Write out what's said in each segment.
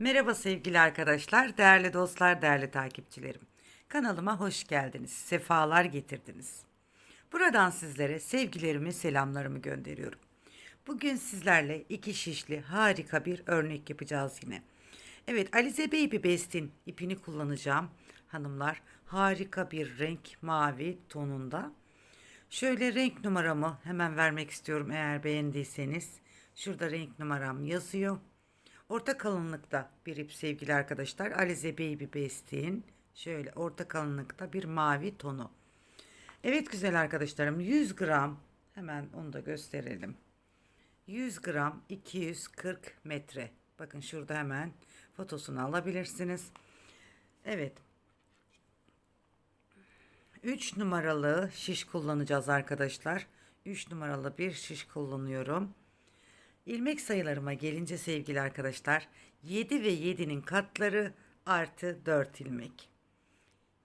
Merhaba sevgili arkadaşlar, değerli dostlar, değerli takipçilerim. Kanalıma hoş geldiniz, sefalar getirdiniz. Buradan sizlere sevgilerimi, selamlarımı gönderiyorum. Bugün sizlerle iki şişli harika bir örnek yapacağız yine. Evet, Alize Baby Best'in ipini kullanacağım hanımlar. Harika bir renk mavi tonunda. Şöyle renk numaramı hemen vermek istiyorum eğer beğendiyseniz. Şurada renk numaram yazıyor. Orta kalınlıkta bir ip sevgili arkadaşlar. Alize Baby Best'in şöyle orta kalınlıkta bir mavi tonu. Evet güzel arkadaşlarım 100 gram hemen onu da gösterelim. 100 gram 240 metre. Bakın şurada hemen fotosunu alabilirsiniz. Evet. 3 numaralı şiş kullanacağız arkadaşlar. 3 numaralı bir şiş kullanıyorum. İlmek sayılarıma gelince sevgili arkadaşlar 7 ve 7'nin katları artı 4 ilmek.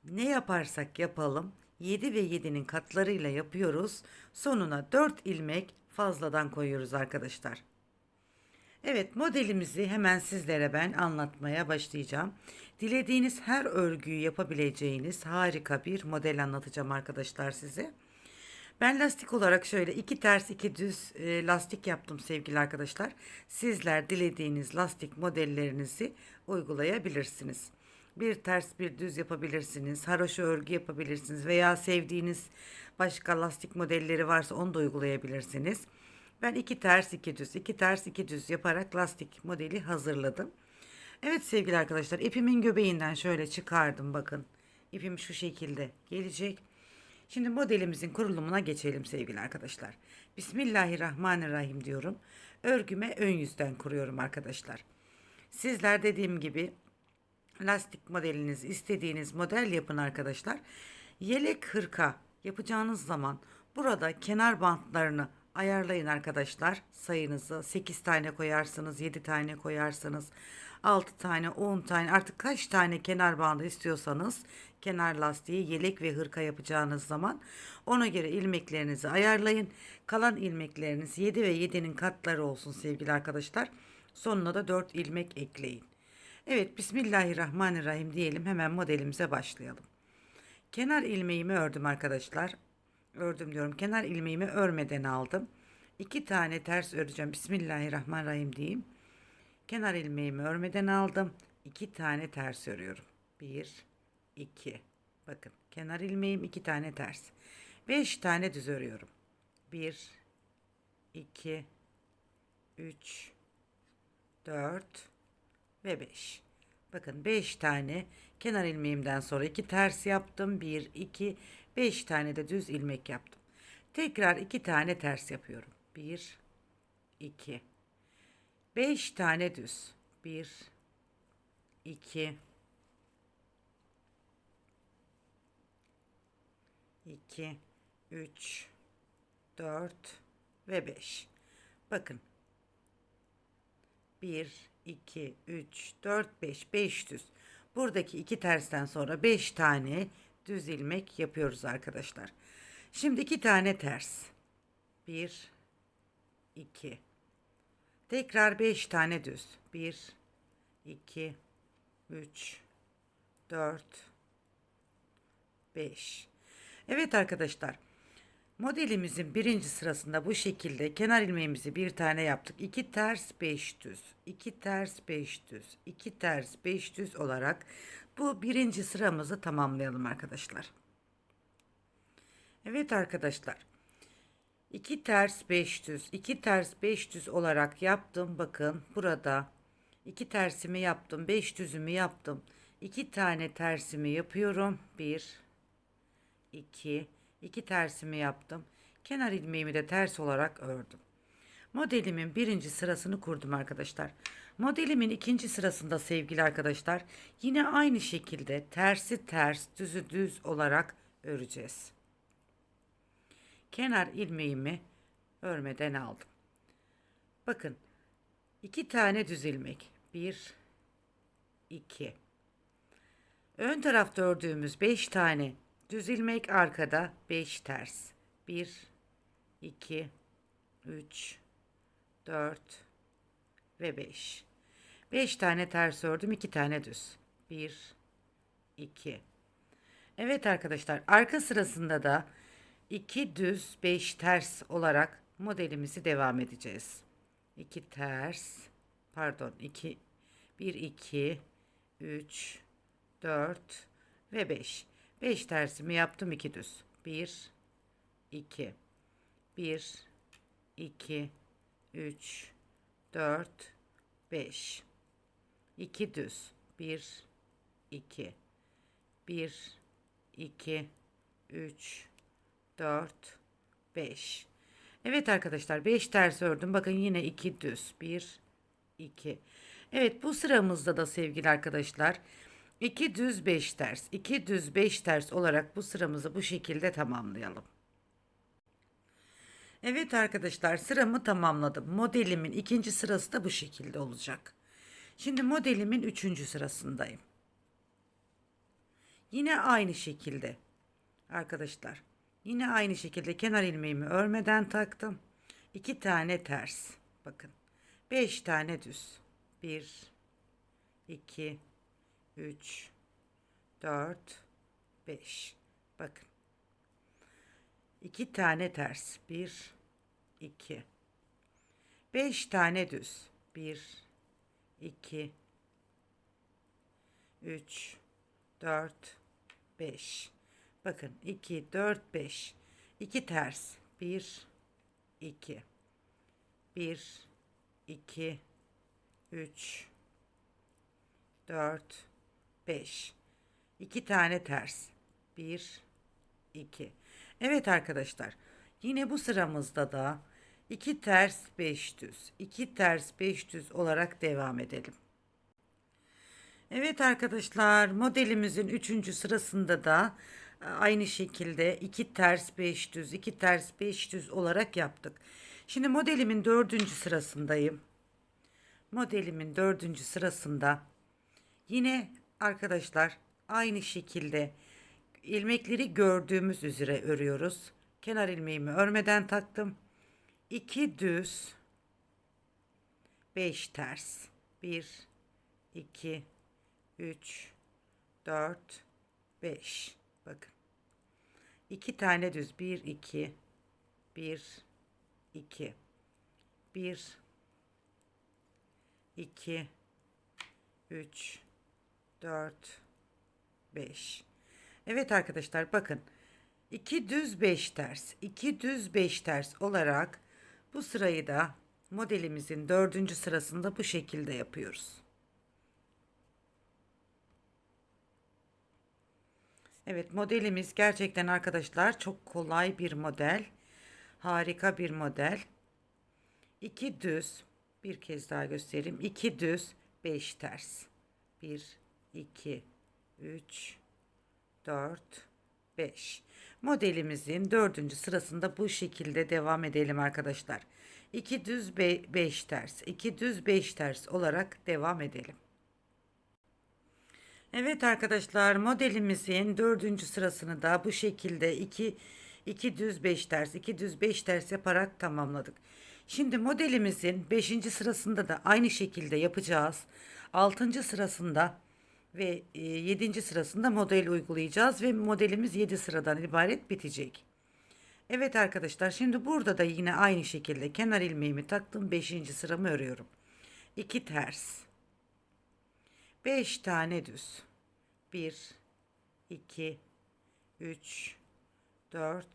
Ne yaparsak yapalım 7 ve 7'nin katlarıyla yapıyoruz. Sonuna 4 ilmek fazladan koyuyoruz arkadaşlar. Evet modelimizi hemen sizlere ben anlatmaya başlayacağım. Dilediğiniz her örgüyü yapabileceğiniz harika bir model anlatacağım arkadaşlar size. Ben lastik olarak şöyle iki ters iki düz e, lastik yaptım sevgili arkadaşlar. Sizler dilediğiniz lastik modellerinizi uygulayabilirsiniz. Bir ters bir düz yapabilirsiniz. Haroşa örgü yapabilirsiniz veya sevdiğiniz başka lastik modelleri varsa onu da uygulayabilirsiniz. Ben iki ters iki düz iki ters iki düz yaparak lastik modeli hazırladım. Evet sevgili arkadaşlar ipimin göbeğinden şöyle çıkardım bakın. İpim şu şekilde gelecek. Şimdi modelimizin kurulumuna geçelim sevgili arkadaşlar. Bismillahirrahmanirrahim diyorum. Örgüme ön yüzden kuruyorum arkadaşlar. Sizler dediğim gibi lastik modeliniz istediğiniz model yapın arkadaşlar. Yelek hırka yapacağınız zaman burada kenar bantlarını ayarlayın arkadaşlar. Sayınızı 8 tane koyarsınız, 7 tane koyarsınız. 6 tane, 10 tane artık kaç tane kenar bandı istiyorsanız kenar lastiği yelek ve hırka yapacağınız zaman ona göre ilmeklerinizi ayarlayın. Kalan ilmekleriniz 7 ve 7'nin katları olsun sevgili arkadaşlar. Sonuna da 4 ilmek ekleyin. Evet Bismillahirrahmanirrahim diyelim hemen modelimize başlayalım. Kenar ilmeğimi ördüm arkadaşlar. Ördüm diyorum. Kenar ilmeğimi örmeden aldım. İki tane ters öreceğim. Bismillahirrahmanirrahim diyeyim. Kenar ilmeğimi örmeden aldım. İki tane ters örüyorum. Bir, iki. Bakın kenar ilmeğim iki tane ters. Beş tane düz örüyorum. Bir, iki, üç, dört ve beş. Bakın beş tane kenar ilmeğimden sonra iki ters yaptım. Bir, iki, beş tane de düz ilmek yaptım. Tekrar iki tane ters yapıyorum. Bir, iki. 5 tane düz. 1 2 2 3 4 ve 5. Bakın. 1 2 3 4 5 5 düz. Buradaki iki tersten sonra 5 tane düz ilmek yapıyoruz arkadaşlar. Şimdi iki tane ters. 1 2 Tekrar 5 tane düz. 1 2 3 4 5 Evet arkadaşlar. Modelimizin birinci sırasında bu şekilde kenar ilmeğimizi bir tane yaptık. 2 ters 5 düz. 2 ters 5 düz. 2 ters 5 düz olarak bu birinci sıramızı tamamlayalım arkadaşlar. Evet arkadaşlar. 2 ters 5 düz. 2 ters 5 düz olarak yaptım. Bakın burada 2 tersimi yaptım 5 düzümü yaptım. 2 tane tersimi yapıyorum. 1 2 2 tersimi yaptım. Kenar ilmeğimi de ters olarak ördüm. Modelimin birinci sırasını kurdum arkadaşlar modelimin ikinci sırasında sevgili arkadaşlar yine aynı şekilde tersi ters düzü düz olarak öreceğiz kenar ilmeğimi örmeden aldım. Bakın iki tane düz ilmek. Bir, iki. Ön tarafta ördüğümüz beş tane düz ilmek arkada beş ters. Bir, iki, üç, dört ve beş. 5 tane ters ördüm, 2 tane düz. 1 2 Evet arkadaşlar, arka sırasında da 2 düz, 5 ters olarak modelimizi devam edeceğiz. 2 ters, pardon, 2 1 2 3 4 ve 5. 5 tersimi yaptım 2 düz. 1 2 1 2 3 4 5 2 düz 1 2 1 2 3 4 5 Evet arkadaşlar 5 ters ördüm. Bakın yine 2 düz. 1 2 Evet bu sıramızda da sevgili arkadaşlar 2 düz 5 ters, 2 düz 5 ters olarak bu sıramızı bu şekilde tamamlayalım. Evet arkadaşlar sıramı tamamladım. Modelimin ikinci sırası da bu şekilde olacak. Şimdi modelimin üçüncü sırasındayım. Yine aynı şekilde arkadaşlar. Yine aynı şekilde kenar ilmeğimi örmeden taktım. 2 tane ters. Bakın. 5 tane düz. 1 2 3 4 5 bakın 2 tane ters 1 2 5 tane düz. 1 2 3 4 5 bakın 2 4 5 2 ters. 1 2 1 2 3 4 5 2 tane ters. 1 2 Evet arkadaşlar yine bu sıramızda da 2 ters 5 düz 2 ters 5 düz olarak devam edelim. Evet arkadaşlar modelimizin 3. sırasında da e, aynı şekilde 2 ters 5 düz 2 ters 5 düz olarak yaptık. Şimdi modelimin 4. sırasındayım. Modelimin 4. sırasında Yine arkadaşlar aynı şekilde ilmekleri gördüğümüz üzere örüyoruz. Kenar ilmeğimi örmeden taktım. 2 düz 5 ters. 1 2 3 4 5 bakın. 2 tane düz. 1 2 1 2 1 2 3 4 5 Evet arkadaşlar bakın 2 düz 5 ters 2 düz 5 ters olarak bu sırayı da modelimizin dördüncü sırasında bu şekilde yapıyoruz. Evet modelimiz gerçekten arkadaşlar çok kolay bir model. Harika bir model. 2 düz bir kez daha göstereyim. 2 düz 5 ters. 1 2 3 4 5 modelimizin dördüncü sırasında bu şekilde devam edelim arkadaşlar 2 düz 5 ters 2 düz 5 ters olarak devam edelim Evet arkadaşlar modelimizin dördüncü sırasını da bu şekilde 2 2 düz 5 ters 2 düz 5 ters yaparak tamamladık. Şimdi modelimizin 5. sırasında da aynı şekilde yapacağız. 6. sırasında ve 7. sırasında model uygulayacağız ve modelimiz 7 sıradan ibaret bitecek. Evet arkadaşlar şimdi burada da yine aynı şekilde kenar ilmeğimi taktım 5. sıramı örüyorum. 2 ters. 5 tane düz. 1 2 3 4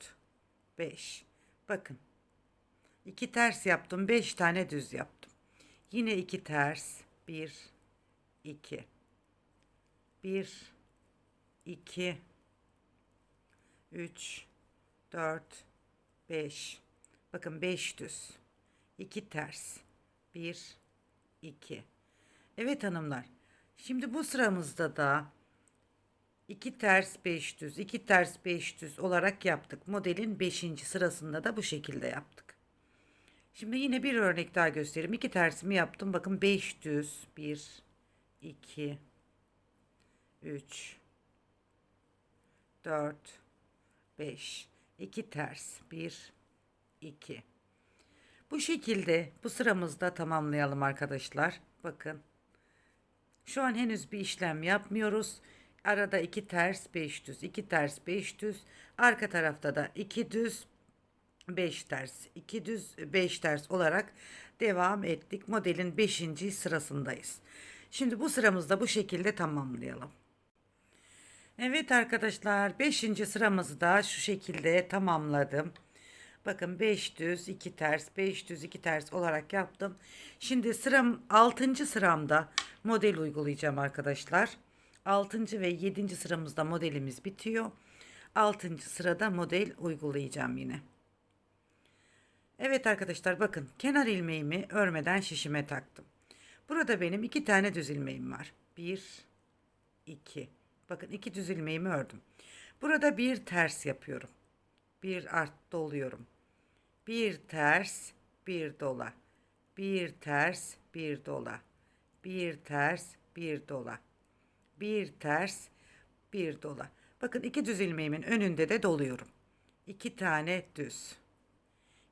5. Bakın. 2 ters yaptım, 5 tane düz yaptım. Yine 2 ters. 1 2 1 2 3 4 5 Bakın 5 düz. 2 ters. 1 2 Evet hanımlar. Şimdi bu sıramızda da 2 ters 5 düz, 2 ters 5 düz olarak yaptık. Modelin 5. sırasında da bu şekilde yaptık. Şimdi yine bir örnek daha göstereyim. 2 tersimi yaptım. Bakın 5 düz. 1 2 3 4 5 2 ters 1 2 Bu şekilde bu sıramızda tamamlayalım arkadaşlar. Bakın Şu an henüz bir işlem yapmıyoruz. Arada iki ters 5 düz, iki ters 5 düz. Arka tarafta da iki düz 5 ters, 2 düz 5 ters olarak devam ettik. Modelin 5. sırasındayız. Şimdi bu sıramızda bu şekilde tamamlayalım. Evet arkadaşlar 5. sıramızı da şu şekilde tamamladım. Bakın 5 düz 2 ters 5 düz 2 ters olarak yaptım. Şimdi sıram 6. sıramda model uygulayacağım arkadaşlar. 6. ve 7. sıramızda modelimiz bitiyor. 6. sırada model uygulayacağım yine. Evet arkadaşlar bakın kenar ilmeğimi örmeden şişime taktım. Burada benim iki tane düz ilmeğim var. 1 2 Bakın iki düz ilmeğimi ördüm. Burada bir ters yapıyorum. Bir art doluyorum. Bir ters, bir dola. Bir ters, bir dola. Bir ters, bir dola. Bir ters, bir dola. Bakın iki düz ilmeğimin önünde de doluyorum. İki tane düz.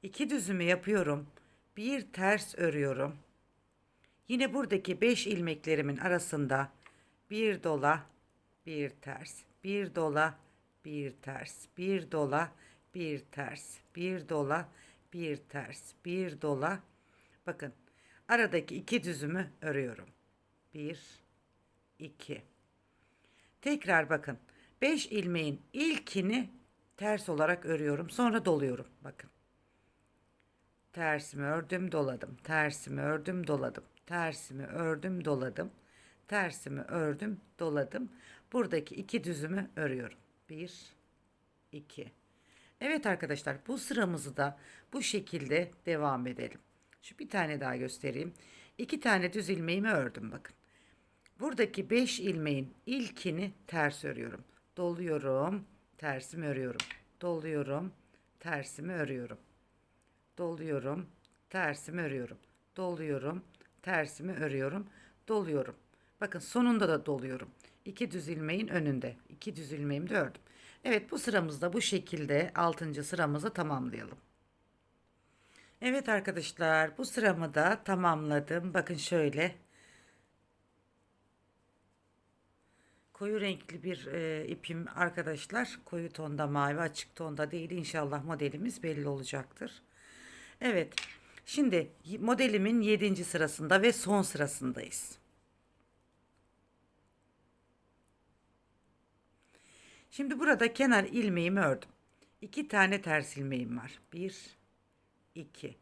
İki düzümü yapıyorum. Bir ters örüyorum. Yine buradaki beş ilmeklerimin arasında bir dola, bir ters, bir dola, bir ters, bir dola, bir ters, bir dola, bir ters, bir dola. Bakın aradaki iki düzümü örüyorum. Bir, iki. Tekrar bakın. Beş ilmeğin ilkini ters olarak örüyorum. Sonra doluyorum. Bakın. Tersimi ördüm, doladım. Tersimi ördüm, doladım. Tersimi ördüm, doladım. Tersimi ördüm, doladım. Buradaki iki düzümü örüyorum. Bir, iki. Evet arkadaşlar bu sıramızı da bu şekilde devam edelim. Şu bir tane daha göstereyim. İki tane düz ilmeğimi ördüm bakın. Buradaki beş ilmeğin ilkini ters örüyorum. Doluyorum, tersimi örüyorum. Doluyorum, tersimi örüyorum. Doluyorum, tersimi örüyorum. Doluyorum, tersimi örüyorum. Doluyorum. Bakın sonunda da doluyorum. İki düz ilmeğin önünde. İki düz ilmeğimi de ördüm. Evet bu sıramızda bu şekilde 6. sıramızı tamamlayalım. Evet arkadaşlar bu sıramı da tamamladım. Bakın şöyle. Koyu renkli bir e, ipim arkadaşlar. Koyu tonda mavi açık tonda değil. İnşallah modelimiz belli olacaktır. Evet. Şimdi modelimin 7. sırasında ve son sırasındayız. Şimdi burada kenar ilmeğimi ördüm. İki tane ters ilmeğim var. Bir, iki.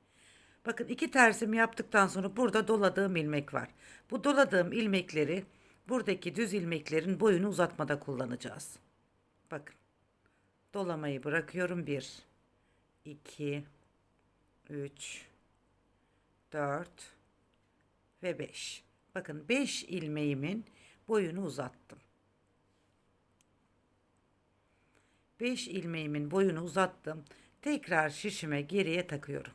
Bakın iki tersimi yaptıktan sonra burada doladığım ilmek var. Bu doladığım ilmekleri buradaki düz ilmeklerin boyunu uzatmada kullanacağız. Bakın. Dolamayı bırakıyorum. Bir, iki, üç, dört ve beş. Bakın beş ilmeğimin boyunu uzattım. 5 ilmeğimin boyunu uzattım. Tekrar şişime geriye takıyorum.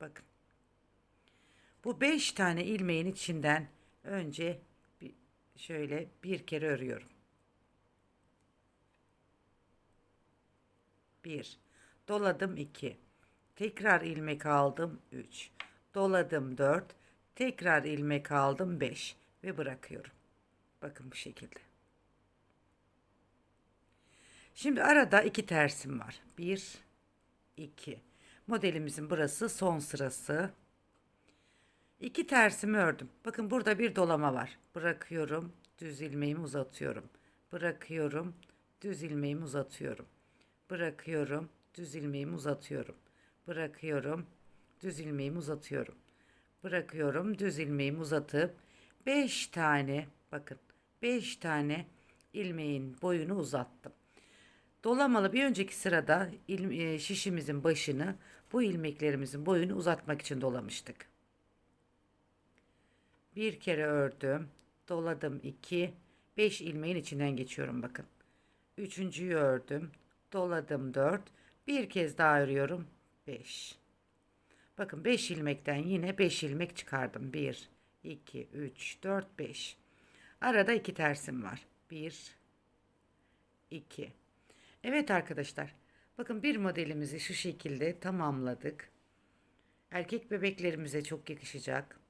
Bakın. Bu 5 tane ilmeğin içinden önce şöyle bir kere örüyorum. 1 doladım 2 tekrar ilmek aldım 3 doladım 4 tekrar ilmek aldım 5 ve bırakıyorum. Bakın bu şekilde. Şimdi arada iki tersim var. Bir, iki. Modelimizin burası son sırası. İki tersimi ördüm. Bakın burada bir dolama var. Bırakıyorum, düz ilmeğimi uzatıyorum. Bırakıyorum, düz ilmeğimi uzatıyorum. Bırakıyorum, düz ilmeğimi uzatıyorum. Bırakıyorum, düz ilmeğimi uzatıyorum. Bırakıyorum, düz ilmeğimi uzatıp 5 tane bakın 5 tane ilmeğin boyunu uzattım. Dolamalı bir önceki sırada e, şişimizin başını bu ilmeklerimizin boyunu uzatmak için dolamıştık. Bir kere ördüm. Doladım 2. 5 ilmeğin içinden geçiyorum bakın. Üçüncüyü ördüm. Doladım 4. Bir kez daha örüyorum. 5. Bakın 5 ilmekten yine 5 ilmek çıkardım. 1, 2, 3, 4, 5. Arada 2 tersim var. 1, 2. Evet arkadaşlar. Bakın bir modelimizi şu şekilde tamamladık. Erkek bebeklerimize çok yakışacak.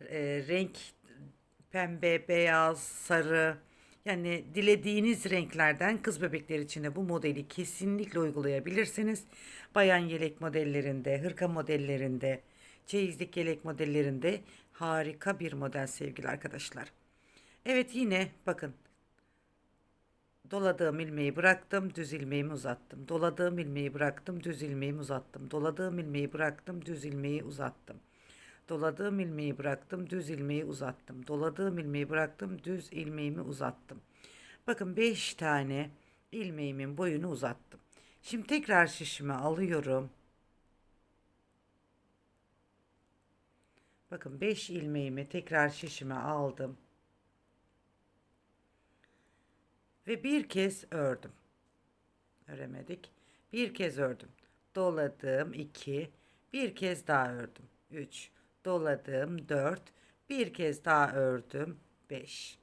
E, renk pembe, beyaz, sarı yani dilediğiniz renklerden kız bebekler için de bu modeli kesinlikle uygulayabilirsiniz. Bayan yelek modellerinde, hırka modellerinde, çeyizlik yelek modellerinde harika bir model sevgili arkadaşlar. Evet yine bakın Doladığım ilmeği bıraktım, düz ilmeğimi uzattım. Doladığım ilmeği bıraktım, düz ilmeğimi uzattım. Doladığım ilmeği bıraktım, düz ilmeği uzattım. Doladığım ilmeği bıraktım, düz ilmeği uzattım. Doladığım ilmeği bıraktım, düz ilmeğimi uzattım. Bakın 5 tane ilmeğimin boyunu uzattım. Şimdi tekrar şişime alıyorum. Bakın 5 ilmeğimi tekrar şişime aldım. Ve bir kez ördüm. Öremedik. Bir kez ördüm. Doladım 2. Bir kez daha ördüm. 3. Doladım 4. Bir kez daha ördüm 5.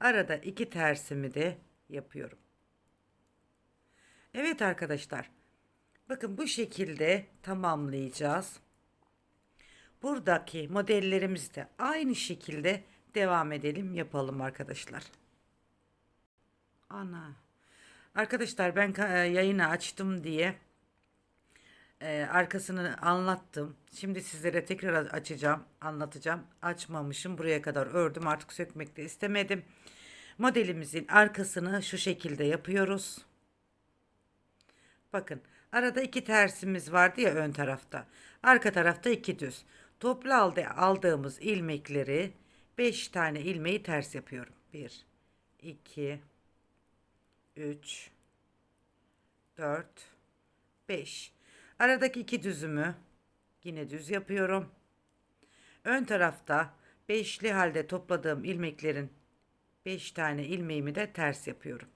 Arada iki tersimi de yapıyorum. Evet arkadaşlar. Bakın bu şekilde tamamlayacağız. Buradaki modellerimizde aynı şekilde devam edelim yapalım arkadaşlar. Ana. Arkadaşlar ben e, yayını açtım diye e, arkasını anlattım. Şimdi sizlere tekrar açacağım, anlatacağım. Açmamışım. Buraya kadar ördüm. Artık sökmek de istemedim. Modelimizin arkasını şu şekilde yapıyoruz. Bakın arada iki tersimiz vardı ya ön tarafta. Arka tarafta iki düz. Toplu aldı, aldığımız ilmekleri 5 tane ilmeği ters yapıyorum. 1 2 3 4 5 aradaki iki düzümü yine düz yapıyorum. Ön tarafta beşli halde topladığım ilmeklerin 5 tane ilmeğimi de ters yapıyorum.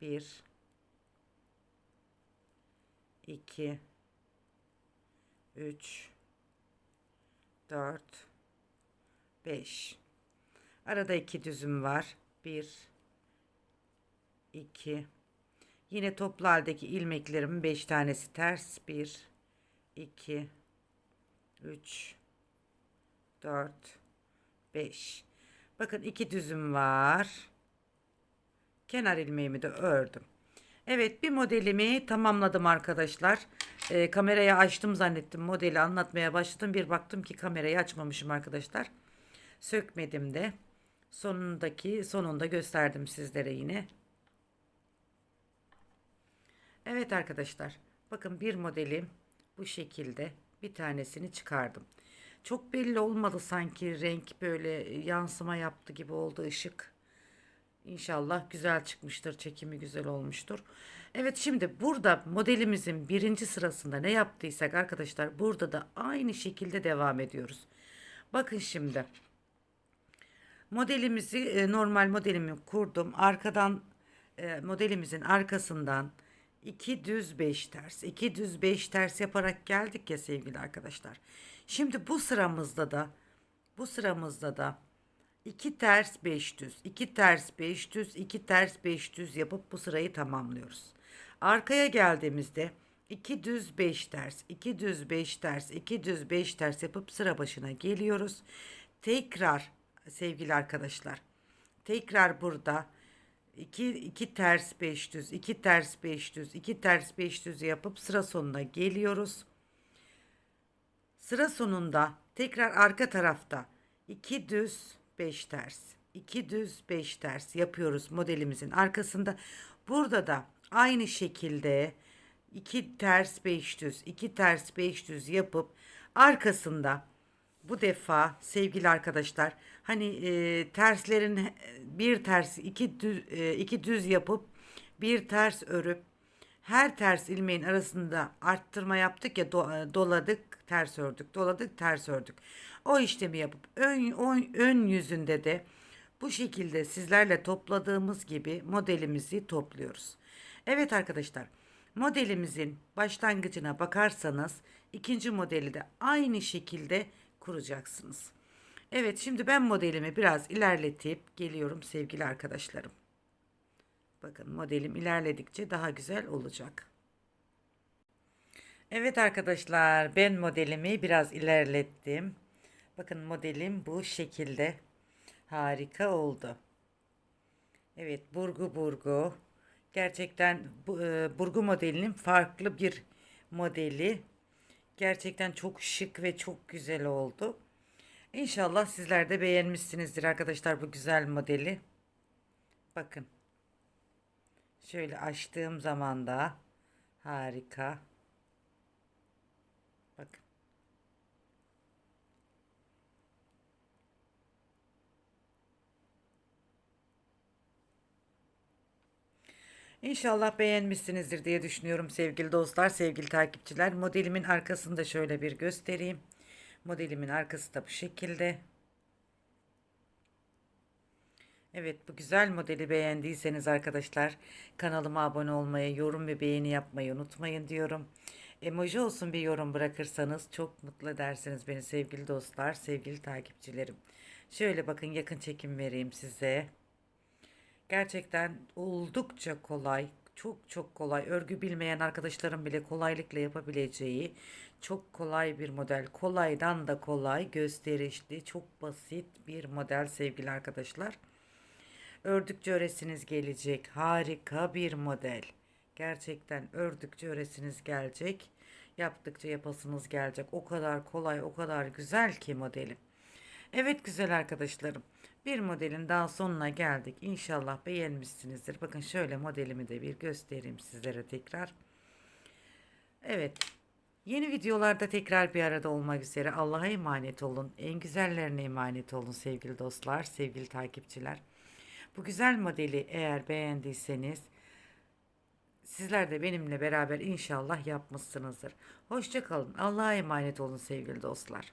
1 2 3 4 5 Arada iki düzüm var. 1 2 Yine toplu haldeki ilmeklerimin 5 tanesi ters. 1 2 3 4 5 Bakın iki düzüm var. Kenar ilmeğimi de ördüm. Evet bir modelimi tamamladım arkadaşlar. E, kamerayı açtım zannettim. Modeli anlatmaya başladım. Bir baktım ki kamerayı açmamışım arkadaşlar. Sökmedim de. Sonundaki sonunda gösterdim sizlere yine. Evet arkadaşlar. Bakın bir modelim bu şekilde bir tanesini çıkardım. Çok belli olmadı sanki renk böyle yansıma yaptı gibi oldu ışık. İnşallah güzel çıkmıştır. Çekimi güzel olmuştur. Evet şimdi burada modelimizin birinci sırasında ne yaptıysak arkadaşlar burada da aynı şekilde devam ediyoruz. Bakın şimdi modelimizi e, normal modelimi kurdum. Arkadan e, modelimizin arkasından 2 düz 5 ters. 2 düz 5 ters yaparak geldik ya sevgili arkadaşlar. Şimdi bu sıramızda da bu sıramızda da 2 ters 5 düz, 2 ters 5 düz, 2 ters 5 düz yapıp bu sırayı tamamlıyoruz. Arkaya geldiğimizde 2 düz 5 ters, 2 düz 5 ters, 2 düz 5 ters yapıp sıra başına geliyoruz. Tekrar sevgili arkadaşlar. Tekrar burada 2 2 ters 5 düz, 2 ters 5 düz, 2 ters 5 düz yapıp sıra sonuna geliyoruz. Sıra sonunda tekrar arka tarafta 2 düz 5 ters, 2 düz 5 ters yapıyoruz modelimizin arkasında. Burada da aynı şekilde 2 ters 5 düz, 2 ters 5 düz yapıp arkasında bu defa sevgili arkadaşlar hani e, terslerin bir ters iki düz, e, iki düz yapıp bir ters örüp her ters ilmeğin arasında arttırma yaptık ya do, e, doladık ters ördük doladık ters ördük o işlemi yapıp ön, ön, ön yüzünde de bu şekilde sizlerle topladığımız gibi modelimizi topluyoruz. Evet arkadaşlar modelimizin başlangıcına bakarsanız ikinci modeli de aynı şekilde kuracaksınız. Evet şimdi ben modelimi biraz ilerletip geliyorum sevgili arkadaşlarım. Bakın modelim ilerledikçe daha güzel olacak. Evet arkadaşlar ben modelimi biraz ilerlettim. Bakın modelim bu şekilde. Harika oldu. Evet burgu burgu. Gerçekten bu, e, burgu modelinin farklı bir modeli. Gerçekten çok şık ve çok güzel oldu. İnşallah sizler de beğenmişsinizdir arkadaşlar bu güzel modeli. Bakın. Şöyle açtığım zaman da harika. Bakın. İnşallah beğenmişsinizdir diye düşünüyorum sevgili dostlar, sevgili takipçiler. Modelimin arkasını da şöyle bir göstereyim. Modelimin arkası da bu şekilde. Evet bu güzel modeli beğendiyseniz arkadaşlar kanalıma abone olmayı, yorum ve beğeni yapmayı unutmayın diyorum. Emoji olsun bir yorum bırakırsanız çok mutlu edersiniz beni sevgili dostlar, sevgili takipçilerim. Şöyle bakın yakın çekim vereyim size. Gerçekten oldukça kolay, çok çok kolay. Örgü bilmeyen arkadaşlarım bile kolaylıkla yapabileceği çok kolay bir model. Kolaydan da kolay, gösterişli, çok basit bir model sevgili arkadaşlar. Ördükçe öresiniz gelecek. Harika bir model. Gerçekten ördükçe öresiniz gelecek. Yaptıkça yapasınız gelecek. O kadar kolay, o kadar güzel ki modelim. Evet güzel arkadaşlarım. Bir modelin daha sonuna geldik. İnşallah beğenmişsinizdir. Bakın şöyle modelimi de bir göstereyim sizlere tekrar. Evet. Yeni videolarda tekrar bir arada olmak üzere. Allah'a emanet olun. En güzellerine emanet olun sevgili dostlar, sevgili takipçiler. Bu güzel modeli eğer beğendiyseniz sizler de benimle beraber inşallah yapmışsınızdır. Hoşça kalın. Allah'a emanet olun sevgili dostlar.